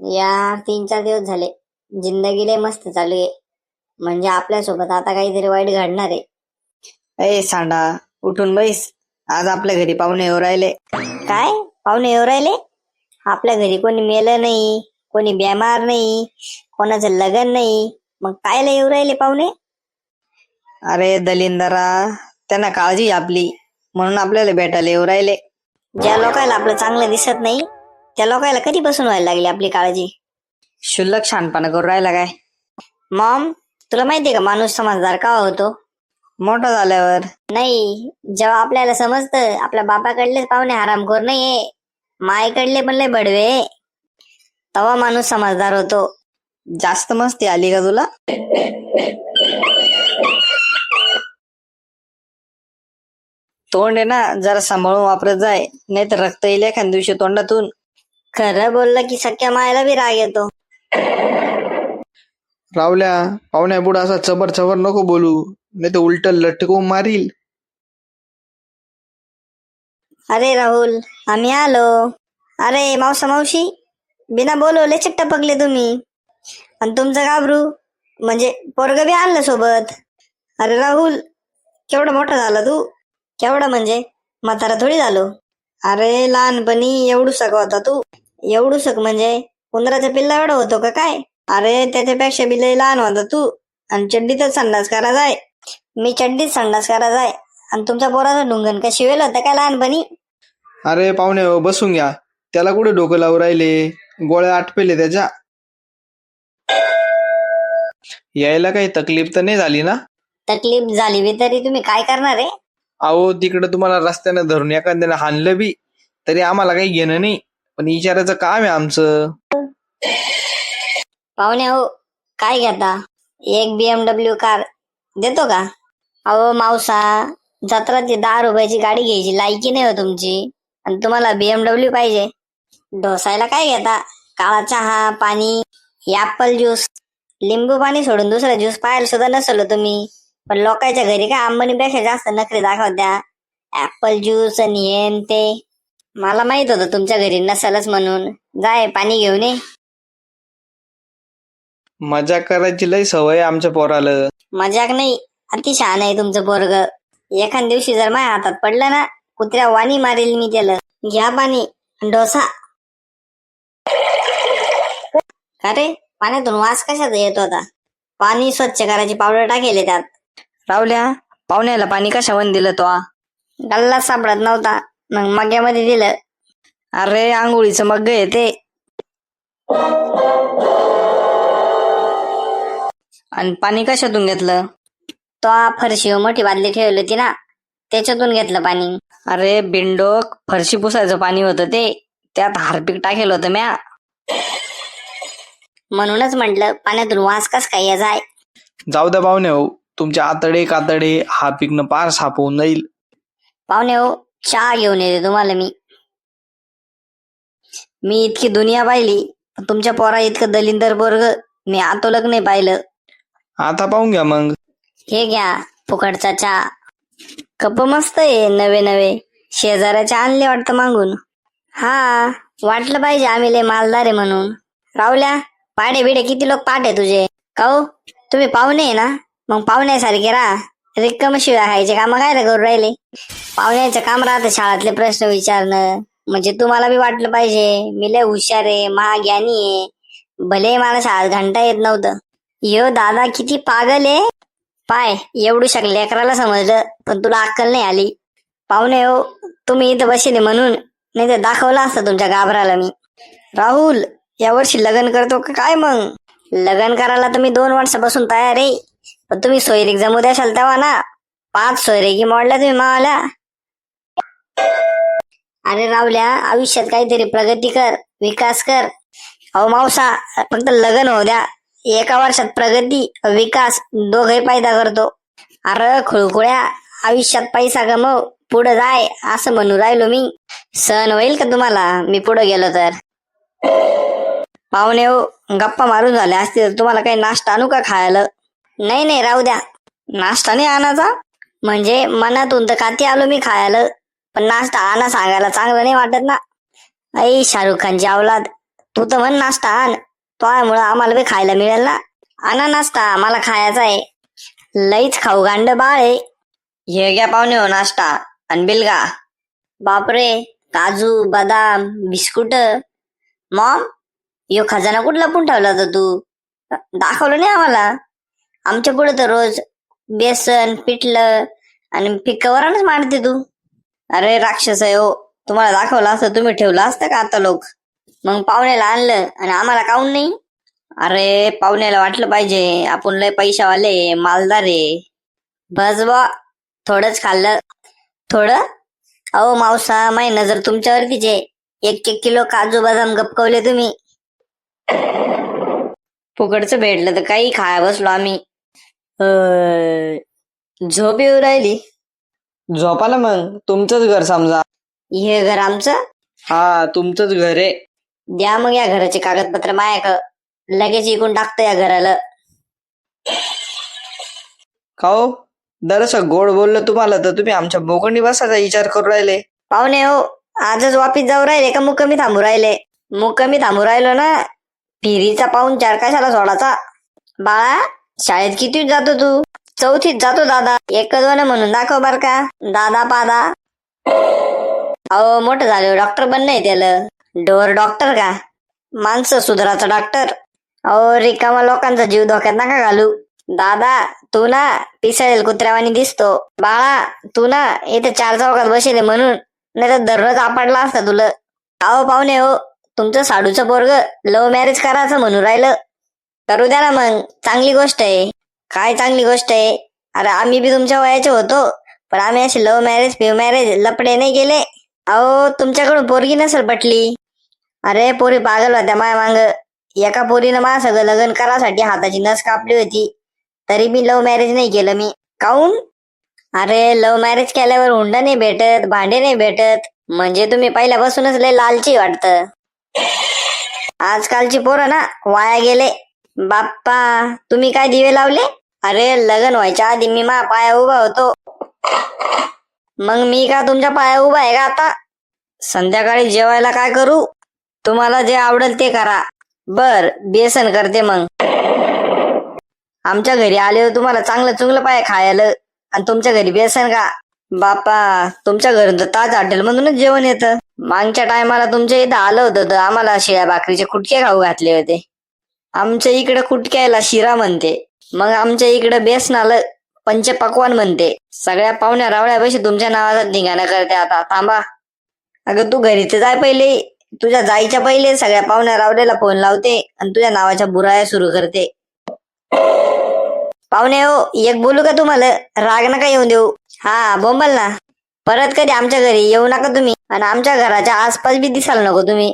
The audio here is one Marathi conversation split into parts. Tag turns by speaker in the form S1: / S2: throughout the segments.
S1: या तीन चार दिवस झाले. जिंदगी लय मस्त चालू आहे. म्हणजे आपल्यासोबत आता काहीतरी वाईट घडणार आहे.
S2: ए सांडा उठून बैस. आज आपल्या घरी पाहुणे येऊ राहिले.
S1: काय? पाहुणे येऊ राहिले? आपल्या घरी कोणी मेलं नाही कोणी बेमार नाही कोणाचं लग्न नाही. मग कायला येऊ राहिले पाहुणे?
S2: अरे दलिंदरा त्यांना काळजी आपली. म्हणून आपल्याला भेटायला येऊ राहिले.
S1: ज्या लोकांना आपलं चांगलं दिसत नाही त्या लोकांना कधीपासून व्हायला लागली आपली काळजी?
S2: शुल्लक शहाणपणा करू राहिला काय?
S1: मॉम तुला माहितीये का माणूस समजदार का होतो?
S2: मोठा झाल्यावर?
S1: नाही जेव्हा आपल्याला समजतं आपल्या बापाकडलेच पाहुणे हरामखोर नाहीये मायकडले पण लय बडवे तेव्हा माणूस समजदार होतो.
S2: जास्त मस्ती आली का तुला? तोंड आहे ना जरा सांभाळून वापरत जाय. नाही तर रक्त येईल एखाद्या दिवशी तोंडातून.
S1: खरं बोललं की सख्या मायला बी राग येतो.
S3: रावल्या पाहुण्या पुढे असा चबर चबर नको बोलू. नाही तर उलट लटकवून मारील.
S1: अरे राहुल आम्ही आलो. अरे मावसा मावशी बिना बोलवले चिट्टा पकले तुम्ही. आणि तुमचं घाबरू म्हणजे पोरग बी आणलं सोबत. अरे राहुल केवढा मोठा झाला तू. केवढा म्हणजे? म्हातारा थोडी झालो. अरे लहानपणी एवढूसक होता तू. एवढूसक म्हणजे? उंदराचा पिल्ला एवढा होतो का काय? अरे त्याच्यापेक्षा बी लय लहान होता तू. आणि चड्डीतच संडास करा जाय. मी चड्डीत संडास करा जाय. आणि तुमच्या पोराचं ढुंगण का शिवेल होतं काय लहानपणी?
S3: अरे पाहुणे हो, बसून घ्या. त्याला कुठे डोकं लावू राहिले? गोळ्या आटपेले त्याच्या. यायला काही तकलीफ तर नाही झाली ना?
S1: तकलीफ झाली बी तरी तुम्ही काय करणार आहे?
S3: अहो तिकडे तुम्हाला रस्त्याने धरून एखाद्याने हाणलं बी तरी आम्हाला काही घेणं नाही. पण विचारायचं काम आहे आमचं.
S1: पाहुणे हो काय घेता? एक बीएमडब्ल्यू कार देतो का? अहो मावसा जत्राची दहा रुपयाची गाडी घ्यायची लायकी नाही हो तुमची. आणि तुम्हाला बीएमडब्ल्यू पाहिजे. ढोसायला काय घेता? काळा चहा पाणी ऍपल ज्यूस लिंबू पाणी सोडून दुसरा ज्यूस पाहायला सुद्धा नसलो तुम्ही. पण लोकांच्या घरी काय अंबानीपेक्षा जास्त नखरे दाखवत्या. ऍपल ज्यूस आणि हे न ते. मला माहीत होतं तुमच्या घरी नसेलच म्हणून. जाय पाणी घेऊन ये.
S3: मजा करायची लय सवय आहे आमच्या पोराला.
S1: मजाक नाही अति शहाण आहे तुमचं पोरग. एखाद दिवशी जर माझ्या हातात पडलं ना कुत्र्या वाणी मारेल मी त्याला. घ्या पाणी डोसा. अरे पाण्यातून वास कशाचा येत होता पाणी स्वच्छ करायची पावडर टाकेले त्यात.
S2: रावल्या पाहुण्याला पाणी कशावर दिलं तो? आ?
S1: गल्ला सापडत नव्हता. मग मग्यामध्ये दिलं.
S2: अरे आंघोळीचं मग आहे ते. आणि पाणी कशातून घेतलं?
S1: तो आ फरशी मोठी बादली ठेवली होती ना त्याच्यातून घेतलं पाणी.
S2: अरे बिंडोक फरशी पुसायचं पाणी होतं ते. त्यात हारपीक टाकेल होतं म्या.
S1: म्हणूनच म्हंटल पाण्यातून वास कस काय जाय
S3: जाऊ द्या पाहुणे हो. तुमचे आतडे कातडे हा पिकणं पार होऊन जाईल.
S1: पाहुणे हो चहा घेऊन येते तुम्हाला मी. मी इतकी दुनिया पाहिली पण तुमच्या पोरा इतकं दलिंदर बोर्ग मी आतोलक नाही पाहिलं.
S3: आता पाहून घ्या मग.
S1: हे घ्या फुकटचा चहा. कप मस्त आहे नवे नवे शेजाऱ्याच्या आणले वाटतं मागून. हा वाटलं पाहिजे आम्ही लय मालदार आहे म्हणून. रावल्या पाडे बिडे किती लोक पाठ आहे तुझे. काहो तुम्ही पाहुणे आहे ना? मग पाहुण्यासारखे राहा. रिक्कम शिवाय खायचे काम काय करू राहिले? पाहुण्याचं काम राहतं शाळातले प्रश्न विचारणं. म्हणजे तुम्हाला बी वाटलं पाहिजे. मी लय हुशार आहे महाज्ञानी आहे. भले मला शाळेत घंटा येत नव्हतं. यो दादा किती पागल आहे. पाय एवढू शकले लेकराला समजलं पण तुला अक्कल नाही आली. पाहुणे हो तुम्ही इथं बसले म्हणून. नाही तर दाखवलं असतं तुमच्या गाभराला मी. राहुल यावर्षी लग्न करतो का काय मग? लग्न करायला तर मी दोन वर्षापासून तयार आहे. पण तुम्ही सोयरीक जमू द्याशाल तेव्हा ना पाच सोयरेकी मोडल्या तुम्ही मावल्या. अरे रावल्या आयुष्यात काहीतरी प्रगती कर विकास कर. अहो मावसा फक्त लग्न होऊ द्या. एका वर्षात प्रगती विकास दोघे फायदा करतो. अरे खुळखुळ्या आयुष्यात पैसा गमव पुढे जाय असं म्हणू राहिलो मी. सण होईल का तुम्हाला? मी पुढे गेलो तर. पाहुणे हो गप्पा मारून झाले असतील तर तुम्हाला काही नाश्ता आणू का खायला? नाही नाही राहू द्या. नाश्ता नाही आणायचा. म्हणजे मनातून तर काती आलो मी खायला. पण नाश्ता आणा सांगायला चांगलं नाही वाटत ना. आई शाहरुख खानची अवलाद तू तर म्हण नाश्ता आण. त्यामुळं आम्हाला बी खायला मिळेल ना. आणा नाश्ता. मला खायचा आहे. लईच खाऊ गांड बाळ आहे.
S2: हे घ्या पाहुणे हो नाश्ता. आणि बिलगा.
S1: बापरे. काजू बदाम बिस्कुट. मॉम यो खजाना कुठला पण ठेवला होता तू? दाखवलं नाही आम्हाला. आमच्या तर रोज बेसन पिठलं आणि फिक्कावरच मांडते तू.
S2: अरे राक्षस आहे हो. तुम्हाला दाखवलं असतं तुम्ही ठेवलं असतं का आता लोक?
S1: मग पाहुण्याला आणलं आणि आम्हाला काऊन नाही?
S2: अरे पाहुण्याला वाटलं पाहिजे. आपण लय पैशावाले मालदार आहे.
S1: बस बा थोडंच खाल्लं. थोडं? अहो मावसा माही नजर तुमच्यावरतीच आहे. एक एक किलो काजू बदाम गपकवले तुम्ही.
S2: फुकटचं भेटलं तर काही खाया बसलो आम्ही. अं, झोप येऊ राहिली?
S3: झोपाला मग. तुमचंच घर समजा.
S1: हे घर आमचं?
S3: हा तुमचंच घर आहे.
S1: द्या मग या घराचे कागदपत्र मायाक. लगेच इकून टाकतं या घराला.
S3: का हो? दरसं गोड बोललं तुम्हाला तर तुम्ही आमच्या बोकंडी बसायचा विचार करू राहिले.
S1: पाहुणे हो आजच वापिस जाऊ राहिले का मुक्कमी थांबू राहिले? मुक्कमी थांबू राहिलो ना फिरीचा पाहून चार कशाला सोडाचा बाळा शाळेत किती जातो तू? चौथीत जातो दादा. एकच वन म्हणून दाखव बर का. दादा पादा. अहो मोठं झालं डॉक्टर बनणं नाही त्याला. डोर डॉक्टर का? माणसं सुधाराचा डॉक्टर अहो रिकामा लोकांचा जीव धोक्यात नका घालू. दादा तू ना पिसळेल कुत्र्यावानी दिसतो. बाळा तू ना इथे चार चौकात बसेल म्हणून. नाही तर दररोज आपडला असता तुला. अहो पाहुणे हो तुमचं साडूचं पोरग लव्ह मॅरेज करायचं म्हणून राहिलं. करू द्या ना मग चांगली गोष्ट आहे. काय चांगली गोष्ट आहे? अरे आम्ही बी तुमच्या वयाचे होतो. पण आम्ही असे लव्ह मॅरेज फिव मॅरेज लपडे नाही गेले अहो तुमच्याकडून पोरगी नसेल पटली. अरे पोरी पागल होत्या माया मांग. एका पोरीनं मा सगळं लग्न करासाठी हाताची नस कापली होती. तरी मी लव्ह मॅरेज नाही केलं मी. काऊन? अरे लव्ह मॅरेज केल्यावर हुंडा नाही भेटत भांडे नाही भेटत. म्हणजे तुम्ही पहिल्यापासूनच लय लालची वाटत. आजकालची पोरं ना वाया गेले. बाप्पा तुम्ही काय दिवे लावले? अरे लग्न व्हायच्या आधी मी मा पाया उभा होतो. मग मी का तुमच्या पाया उभा आहे का आता? संध्याकाळी जेवायला काय करू? तुम्हाला जे आवडेल ते करा. बर बेसन करते मग. आमच्या घरी आले तुम्हाला चांगलं चुंगलं पाय खायला. आणि तुमच्या घरी बेसन का? बापा तुमच्या घरून तर ताज हॉटेल मधूनच जेवण येतं. मागच्या टायमाला तुमच्या इथं आलं होतं तर आम्हाला शिळ्या भाकरीचे कुटके खाऊ घातले होते. आमच्या इकडे कुटक्याला शिरा म्हणते. मग आमच्या इकडे बेसनाला पंचपक्वान म्हणते. सगळ्या पाहुण्या रावळ्यापाशी तुमच्या नावाचा धिंगाणा करते आता. थांबा. अगं तू घरी तर जाय पहिले. तुझ्या जायच्या पहिले सगळ्या पाहुण्या रावड्याला फोन लावते आणि तुझ्या नावाच्या बुराया सुरू करते. पाहुणे हो एक बोलू का तुम्हाला? राग नका येऊन देऊ. हा बोंबल ना. परत कधी आमच्या घरी येऊ नका तुम्ही. आणि आमच्या घराच्या आसपास बी दिसाल नको तुम्ही.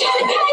S1: Yeah.